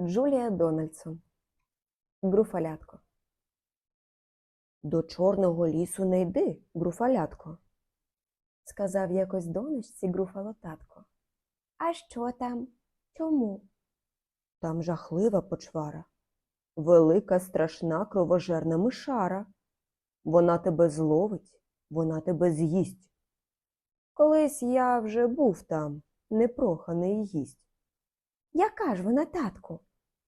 Джулія Дональдсон. Груфалятко. До чорного лісу не йди, груфалятко, сказав якось донечці груфало татко. А що там? Чому? Там жахлива почвара, велика страшна кровожерна мишара. Вона тебе зловить, вона тебе з'їсть. Колись я вже був там, непроханий гість. Яка ж вона, татку?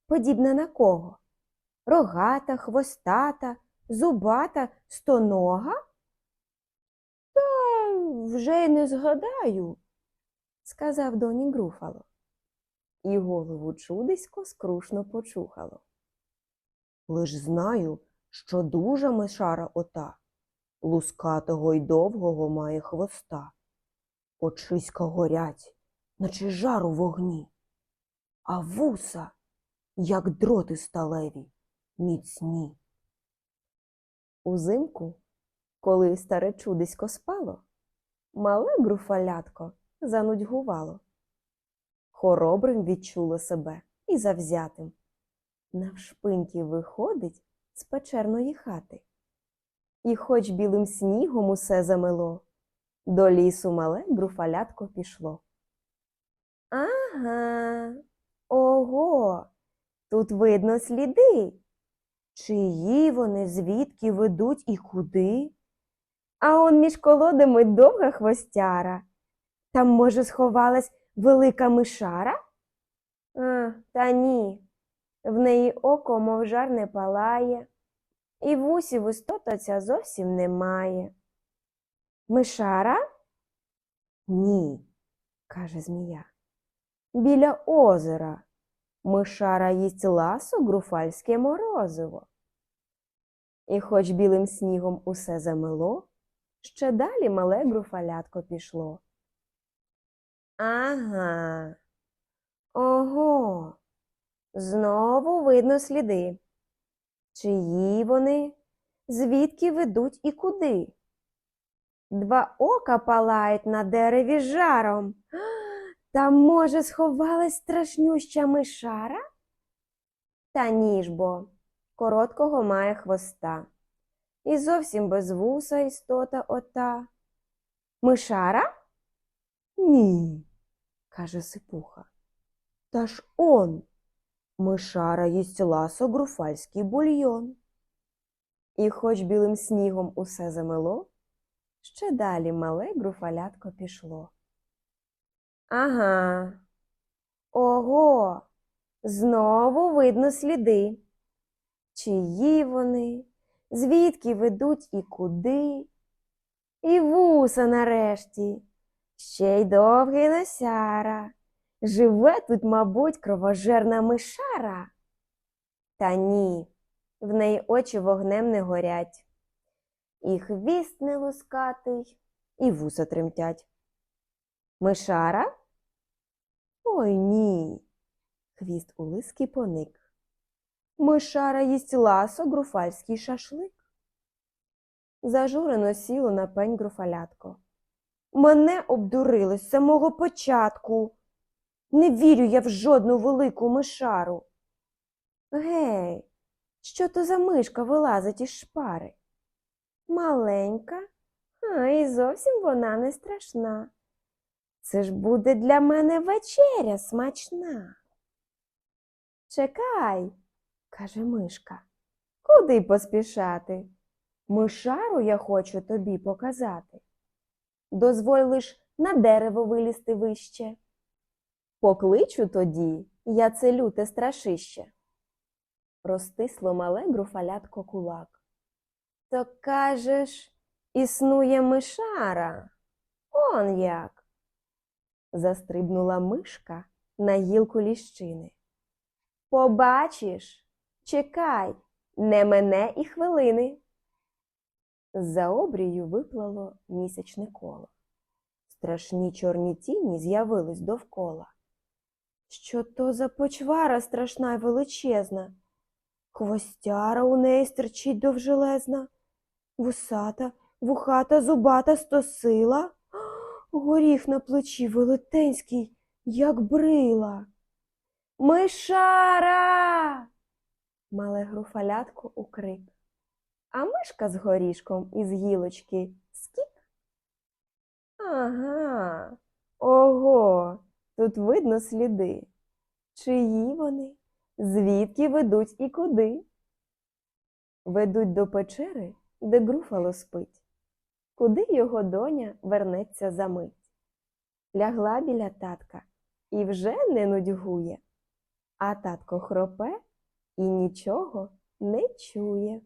Подібна на кого? Рогата, хвостата, зубата, стонога? Та вже й не згадаю, сказав доні Груфало. І голову чудисько скрушно почухало. Лиш знаю, що дуже мишара ота, лускатого й довгого має хвоста. Очиська горять, наче жар у вогні, а вуса, як дроти сталеві, міцні. Узимку, коли старе чудисько спало, мале груфалятко занудьгувало. Хоробрим відчуло себе і завзятим. Навшпиньки виходить з печерної хати. І хоч білим снігом усе замело, до лісу мале груфалятко пішло. Ага, ого, тут видно сліди. Чиї вони, звідки ведуть і куди? А он між колодами довга хвостяра. Там, може, сховалась велика мишара? А, та ні, в неї око, мов жар не палає, і вусів істота ця зовсім немає. Мишара? Ні, каже змія. Біля озера. Мишара їсть ласо груфальське морозиво. І хоч білим снігом усе замело, ще далі мале груфалятко пішло. Ага. Ого. Знову видно сліди. Чиї вони, звідки ведуть і куди? Два ока палають на дереві жаром. Там, може, сховалась страшнюща мишара? Та ні ж бо, короткого має хвоста. І зовсім без вуса істота ота. Мишара? Ні, каже сипуха. Та ж он, мишара їсть ласо груфальський бульйон. І хоч білим снігом усе замело, ще далі мале груфалятко пішло. Ага. Ого, знову видно сліди. Чиї вони, звідки ведуть і куди? І вуса нарешті, ще й довгий носяра. Живе тут, мабуть, кровожерна мишара. Та ні, в неї очі вогнем не горять. І хвіст не лускатий, і вуса тремтять. Мишара? Ой ні. Хвіст у лиски поник. Мишара їсть ласо груфальський шашлик. Зажурено сіло на пень груфалятко. Мене обдурили з самого початку. Не вірю я в жодну велику мишару. Гей, що то за мишка вилазить із шпари? Маленька, а і зовсім вона не страшна. Це ж буде для мене вечеря смачна. Чекай, каже мишка, куди поспішати? Мишару я хочу тобі показати. Дозволь лиш на дерево вилізти вище. Покличу тоді я це люте страшище. Розтисло мале груфалятко кулак. То кажеш, існує мишара. Он як. Застрибнула мишка на гілку ліщини. Побачиш, чекай, не мене і хвилини. З-за обрію виплало місячне коло. Страшні чорні тіні з'явились довкола. Що то за почвара страшна й величезна? Хвостяра у неї стерчить довжелезна, вусата, вухата, зубата стосила, горіх на плечі велетенський, як брила. Мишара. Мале груфалятко у крик. А мишка з горішком із гілочки скік. Ага, ого, тут видно сліди. Чиї вони? Звідки ведуть і куди? Ведуть до печери, де груфало спить. Куди його доня вернеться за мить? Лягла біля татка і вже не нудьгує, а татко хропе і нічого не чує.